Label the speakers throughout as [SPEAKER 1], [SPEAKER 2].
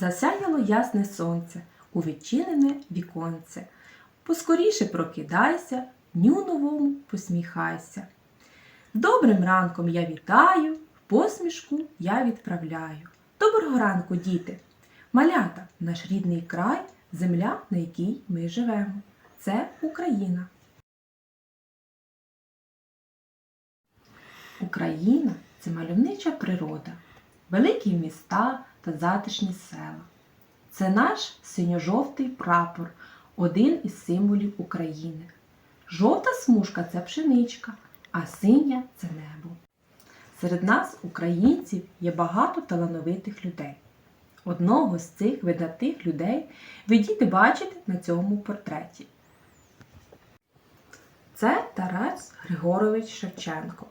[SPEAKER 1] Засяяло ясне сонце у відчинене віконце. Поскоріше прокидайся, дню новому посміхайся. Добрим ранком я вітаю, посмішку я відправляю. Доброго ранку, діти! Малята, наш рідний край, земля, на якій ми живемо. Це Україна. Україна це мальовнича природа, великі міста та затишні села. Це наш синьо-жовтий прапор, один із символів України. Жовта смужка це пшеничка, а синя це небо. Серед нас, українців, є багато талановитих людей. Одного з цих видатних людей ви діти бачите на цьому портреті. Це Тарас Григорович Шевченко,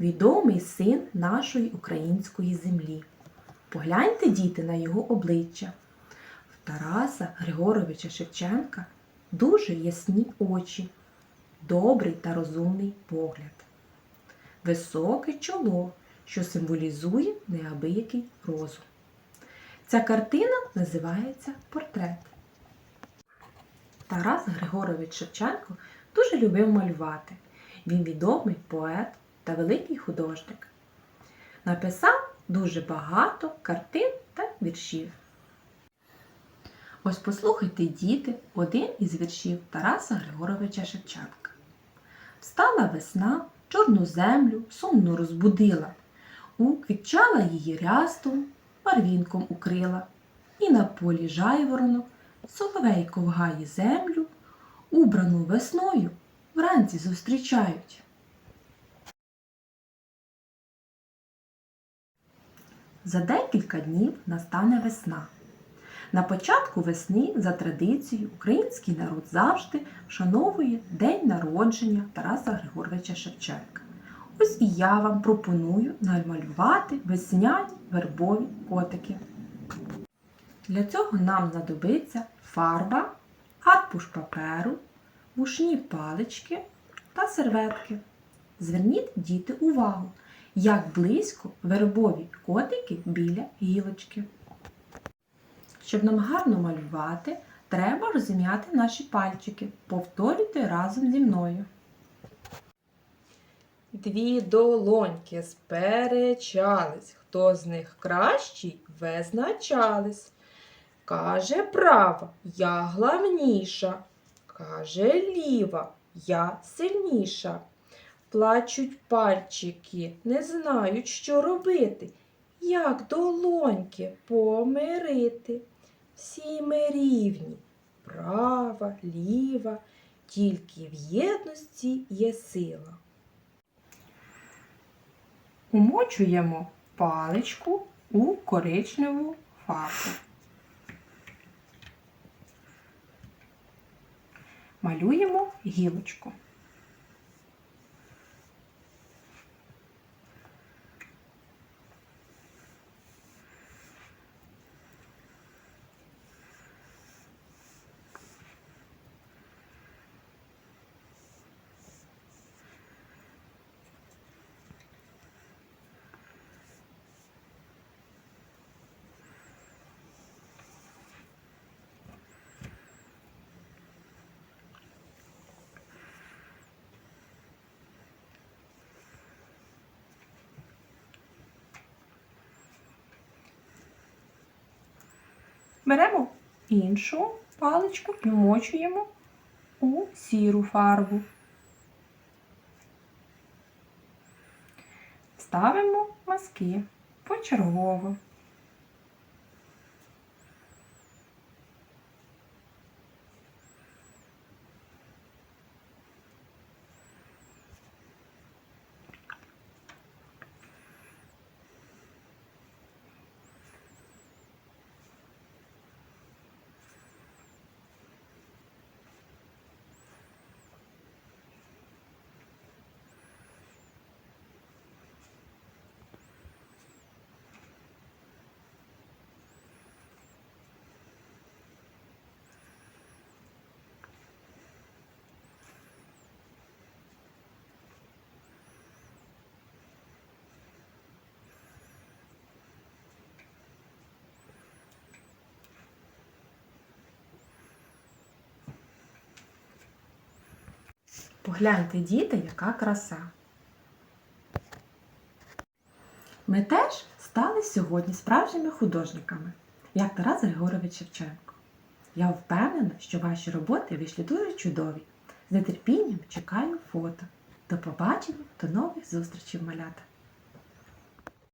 [SPEAKER 1] відомий син нашої української землі. Погляньте, діти, на його обличчя. В Тараса Григоровича Шевченка дуже ясні очі, добрий та розумний погляд, високе чоло, що символізує неабиякий розум. Ця картина називається Портрет. Тарас Григорович Шевченко дуже любив малювати. Він відомий поет та великий художник. Написав дуже багато картин та віршів. Ось послухайте, діти, один із віршів Тараса Григоровича Шевченка. Встала весна, чорну землю сумно розбудила, уквітчала її рястом, барвінком укрила, і на полі жайворонок соловей ковгає землю, убрану весною вранці зустрічають. За декілька днів настане весна. На початку весни, за традицією, український народ завжди вшановує день народження Тараса Григоровича Шевченка. Ось і я вам пропоную намалювати весняні вербові котики. Для цього нам знадобиться фарба, аркуш паперу, вушні палички та серветки. Зверніть діти увагу, як близько вербові котики біля гілочки. Щоб нам гарно малювати, треба розім'яти наші пальчики. Повторюйте разом зі мною.
[SPEAKER 2] Дві долоньки сперечались, хто з них кращий, визначались. Каже права, я главніша, каже ліва, я сильніша. Плачуть пальчики, не знають, що робити, як долоньки помирити. Всі ми рівні, права, ліва, тільки в єдності є сила.
[SPEAKER 1] Умочуємо паличку у коричневу фарбу. Малюємо гілочку. Беремо іншу паличку і вмочуємо у сіру фарбу. Ставимо мазки почергово. Погляньте, діти, яка краса. Ми теж стали сьогодні справжніми художниками, як Тарас Григорович Шевченко. Я впевнена, що ваші роботи вийшли дуже чудові. З нетерпінням чекаю фото. До побачення, до нових зустрічей, малята!